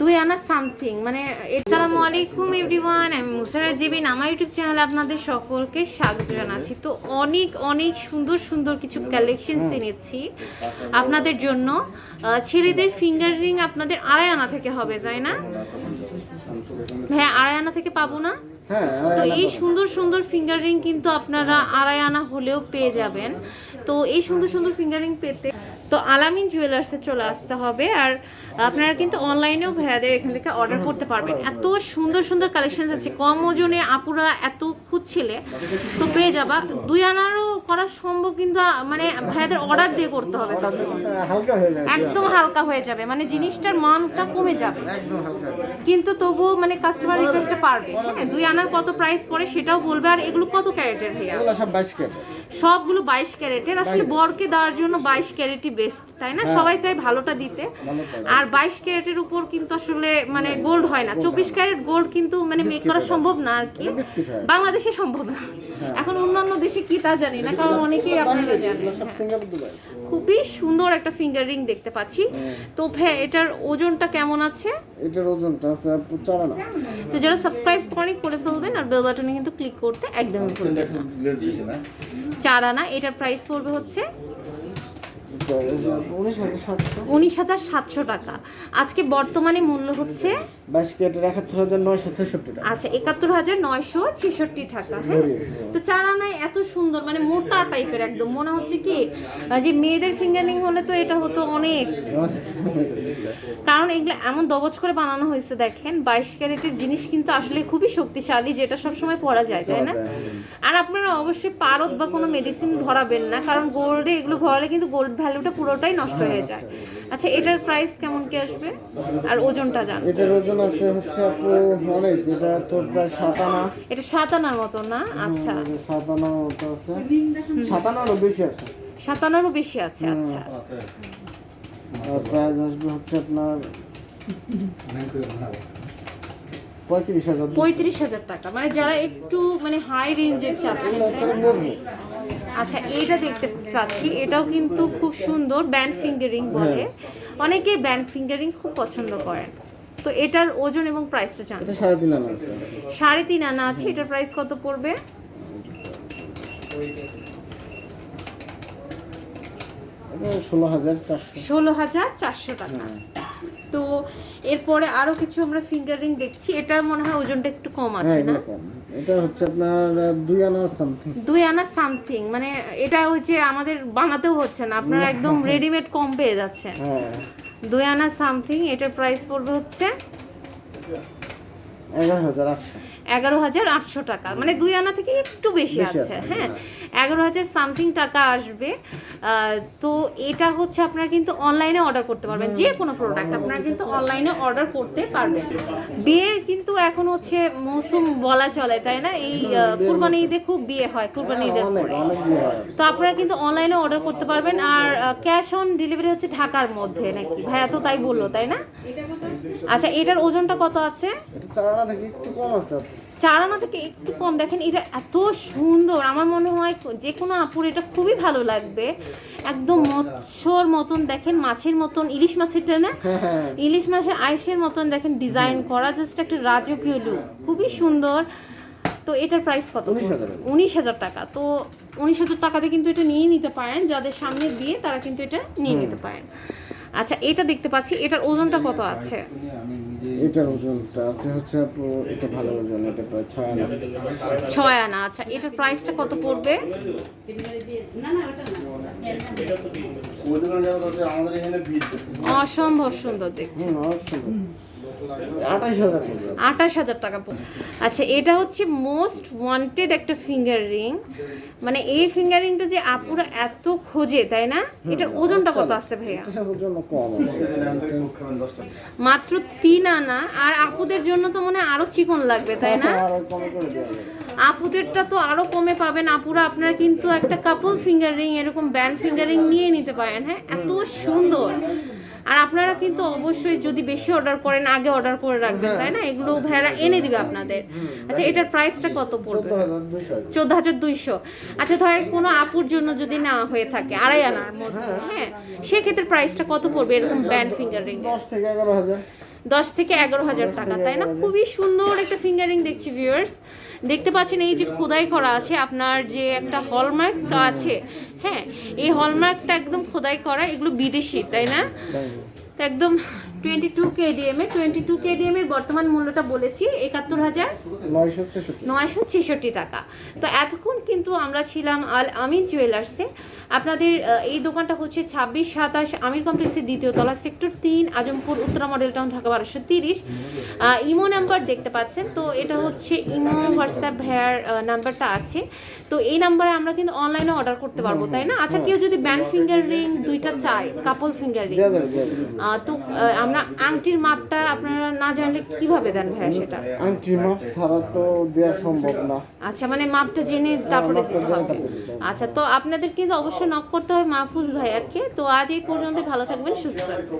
দুই আনা সামথিং মানে আসসালামু আলাইকুম এভরিওয়ান আমি মুসারা জিবিন আমার ইউটিউব চ্যানেলে আপনাদের সকলকে স্বাগত জানাচ্ছি। তো অনেক অনেক সুন্দর সুন্দর কিছু কালেকশন এনেছি আপনাদের জন্য। ছেলেদের ফিঙ্গার রিং আপনাদের আড়াই আনা থেকে হবে তাই না? হ্যাঁ আড়াই আনা থেকে পাবো না? হ্যাঁ তো এই সুন্দর সুন্দর ফিঙ্গার রিং কিন্তু আপনারা আড়াই আনা হলেও পেয়ে যাবেন। তো এই সুন্দর সুন্দর ফিঙ্গার রিং পেতে তো আলামিন জুয়েলার্সে চলে আসতে হবে। আর আপনারা কিন্তু অনলাইনেও ভাইয়াদের এখান থেকে অর্ডার করতে পারবেন। এত সুন্দর সুন্দর কালেকশন আছে। কম ওজনে আপুরা এত খুঁজছিলে তো পেয়ে যাবা। দুই আনারও করা সম্ভব কিন্তু মানে ভাইয়াদের অর্ডার দিয়ে করতে হবে একদম হালকা হয়ে যাবে। মানে জিনিসটার মানটা কমে যাবে। কিন্তু তবুও মানে কাস্টমার রিকোয়েস্টটা পারবে। হ্যাঁ দুই আনার কত প্রাইস পড়ে সেটাও বলবে। আর এগুলো কত ক্যারেটের ভাইয়া? সবগুলো বাইশ ক্যারেটের। আসলে বরকে দেওয়ার জন্য বাইশ ক্যারেটই বেস্ট তাই না? সবাই চায় ভালোটা দিতে। আর বাইশ ক্যারেটের উপর কিন্তু আসলে মানে গোল্ড হয় না। চব্বিশ ক্যারেট গোল্ড কিন্তু মানে মেক করা সম্ভব না আর কি। বাংলাদেশে সম্ভব না। এখন অন্যান্য দেশে কি তা জানি না কারণ অনেকেই আপনারা জানেন। হ্যাঁ। Singapore Dubai. খুবই সুন্দর একটা ফিঙ্গার রিং দেখতে পাচ্ছি। তো ভাই এটার ওজনটা কেমন আছে? এটার ওজনটা আছে চার আনা তো যারা সাবস্ক্রাইব করেন করে ফেলবেন আর বেল বাটনে কিন্তু ক্লিক করতে একদমই ভুলবেন না। চার আনা এটার প্রাইস পড়বে হচ্ছে উনিশ হাজার সাতশো। টাকা। আজকে বর্তমানে মূল্য হচ্ছে? বাইশ কেটের একাত্তর হাজার নয়শো ছেষট্টি টাকা। আচ্ছা একাত্তর হাজার নয়শো ছেষট্টি টাকা হ্যাঁ? তো চার আনায় এত সুন্দর মানে মোটা টাইপের একদম। মনে হচ্ছে কি যে মেয়েদের ফিঙ্গারিং হলে তো এটা হতো অনেক। কারণ এগুলো এমন দবজ করে বানানো হয়েছে দেখেন বাইশ ক্যারেটের জিনিস কিন্তু আসলে খুবই শক্তিশালী যেটা সবসময় পরা যায় তাই না? আর আপনারা অবশ্যই পারদ বা কোনো মেডিসিন ভরাবেন না কারণ গোল্ডে এগুলো ভরালে কিন্তু গোল্ড ভ্যালুটা পুরোটাই নষ্ট হয়ে যায়। আচ্ছা এটার প্রাইস কেমন কি আসবে? আর ওজনটা জান। এটার ওজন আছে হচ্ছে আপু অনেক এটা তো প্রায় সাত আনা এটা সাত আনার মতো না আচ্ছা। সাত আনার মতো আছে। সাত আনারও বেশি আছে। সাত আনারও বেশি আছে আচ্ছা। আর প্রাইস আসবে হচ্ছে আপনার পঁয়ত্রিশ হাজার টাকা। মানে যারা একটু মানে হাই রেঞ্জের চাচ্ছেন আচ্ছা এটা দেখতে পাচ্ছি। এটাও কিন্তু খুব সুন্দর ব্যান্ড ফিঙ্গারিং বলে। অনেকে ব্যান্ড ফিঙ্গারিং খুব পছন্দ করেন। তো এটার ওজন এবং প্রাইসটা জান এটা সাড়ে তিন আনা আছে। সাড়ে তিন আনা আছে। এটার প্রাইস কত পড়বে? ষোলো হাজার চারশো। ষোলো হাজার চারশো টাকা। তো এরপরে আরও কিছু আমরা ফিঙ্গারিং দেখছি। এটার মনে হয় ওজনটা একটু কম হ্যাঁ আছে না এগুলো এটা হচ্ছে আপনার দুই আনা সামথিং দুই আনা সামথিং মানে এটা হচ্ছে আমাদের বানাতেও হচ্ছে না। আপনারা একদম রেডিমেড কম পেয়ে যাচ্ছেন। হ্যাঁ। দুই আনা সামথিং এটার প্রাইস পড়বে হচ্ছে এগারো হাজার আটশো। এগারো হাজার আটশো টাকা। মানে দুই আনা থেকে একটু বেশি আছে। আছে, হ্যাঁ এগারো হাজার সামথিং টাকা আসবে। তো এটা হচ্ছে আপনারা কিন্তু অনলাইনে অর্ডার করতে পারবেন। যে কোনো প্রোডাক্ট আপনারা কিন্তু অনলাইনে অর্ডার করতে পারবেন। বিয়ের কিন্তু এখন হচ্ছে মৌসুম বলা চলে তাই না? এই কুরবানি ঈদে খুব বিয়ে হয় কুরবানি ঈদের অনেক পরে হয়। তো আপনারা কিন্তু অনলাইনে অর্ডার করতে পারবেন। আর ক্যাশ অন ডেলিভারি হচ্ছে ঢাকার মধ্যে নাকি? ভাইয়া তো তাই বলল তাই না? আচ্ছা এটার ওজনটা কত আছে? এটা চার আনা থেকে একটু কম আছে। আপু। চার আনা থেকে একটু কম দেখেন এটা এত সুন্দর। আমার মনে হয় যে কোনো আপুর এটা খুবই ভালো লাগবে। একদম মৎস্যর মতন দেখেন মাছের মতন ইলিশ মাছেরটা না? হ্যাঁ ইলিশ মাছের আইসের মতন দেখেন ডিজাইন করা জাস্ট একটা রাজকীয় লুক খুবই সুন্দর। তো এটার প্রাইস কত? উনিশ হাজার। টাকা। তো উনিশ হাজার টাকাতে কিন্তু এটা নিয়ে নিতে পারেন। যাদের সামনে দিয়ে তারা কিন্তু এটা নিয়ে নিতে পারেন। আচ্ছা এটা দেখতে পাচ্ছি। এটার ওজনটা কত আছে? এটার ওজনটা আছে হচ্ছে আপু এটা ভালো ওজন এটা প্রায় ছয় আনা। ছয় আনা আচ্ছা এটার প্রাইসটা কত পড়বে? অসম্ভব সুন্দর দেখছি। হুম আঠাশ হাজার টাকা। আচ্ছা এটা হচ্ছে মোস্ট ওয়ান্টেড একটা ফিঙ্গার রিং মানে এই ফিঙ্গার রিংটা যে আপুরা এত খোঁজে তাই না? এটার ওজনটা কত আছে ভাইয়া? মাত্র তিন আনা আর আপুদের জন্য তো মনে আরও চিকন লাগবে তাই না? আপুদেরটা তো আরও কমে পাবেন। আপুরা আপনারা কিন্তু একটা কাপল ফিঙ্গার রিং এরকম ব্যান্ড ফিঙ্গার রিং নিয়ে নিতে পারেন হ্যাঁ? এত সুন্দর। আর আপনারা কিন্তু অবশ্যই যদি বেশি অর্ডার করেন আগে অর্ডার করে রাখবেন তাই না? এগুলো ভাইয়ারা এনে দিবে আপনাদের। আচ্ছা এটার প্রাইসটা কত পড়বে? চোদ্দ হাজার দুইশো। আচ্ছা ধরেন কোনো আপুর জন্য যদি না হয়ে থাকে আড়াই আনার মধ্যে হ্যাঁ সেক্ষেত্রে প্রাইসটা কত পড়বে? এরকম ব্যান্ড ফিঙ্গার দশ থেকে এগারো হাজার। দশ থেকে এগারো হাজার টাকা তাই না? খুবই সুন্দর একটা ফিঙ্গারিং দেখছি ভিউয়ার্স দেখতে পাচ্ছেন এই যে খোদাই করা আছে আপনার যে একটা হলমার্ক আছে হ্যাঁ? এই হলমার্কটা একদম খোদাই করা এগুলো বিদেশি তাই না? একদম টোয়েন্টি টু কেডিএম এর টোয়েন্টি টু কেডিএম এর বর্তমান মূল্যটা বলেছি একাত্তর হাজার নয়শো ছেষট্টি টাকা। তো এতক্ষণ কিন্তু আমরা ছিলাম আল আমির জুয়েলার্সে। আপনাদের এই দোকানটা হচ্ছে ছাব্বিশ সাতাশ আমির কমপ্লেক্সের দ্বিতীয় তলা সেক্টর তিন আজমপুর উত্তরা মডেল টাউন ঢাকা বারোশো তিরিশ। ইমো নাম্বার দেখতে পাচ্ছেন তো এটা হচ্ছে ইমো হোয়াটসঅ্যাপ ভ্যার নাম্বারটা আছে। তো এই নাম্বারে আমরা কিন্তু অনলাইনে অর্ডার করতে পারব তাই না? আচ্ছা কেউ যদি ব্যান্ড ফিঙ্গার রিং দুইটা চায় কাপল ফিঙ্গার রিং তো আমরা আংটির মাপটা আপনারা না জানলে কীভাবে দেন ভাইয়া সেটা? আংটির মাপ ছাড়া তো দেওয়া সম্ভব না। আচ্ছা মানে মাপটা জেনে তারপরে দিতে হবে। আচ্ছা তো আপনাদের কিন্তু অবশ্যই নক করতে হবে মাহফুজ ভাইয়াকে। তো আজ এই পর্যন্ত ভালো থাকবেন সুস্থ থাকবেন।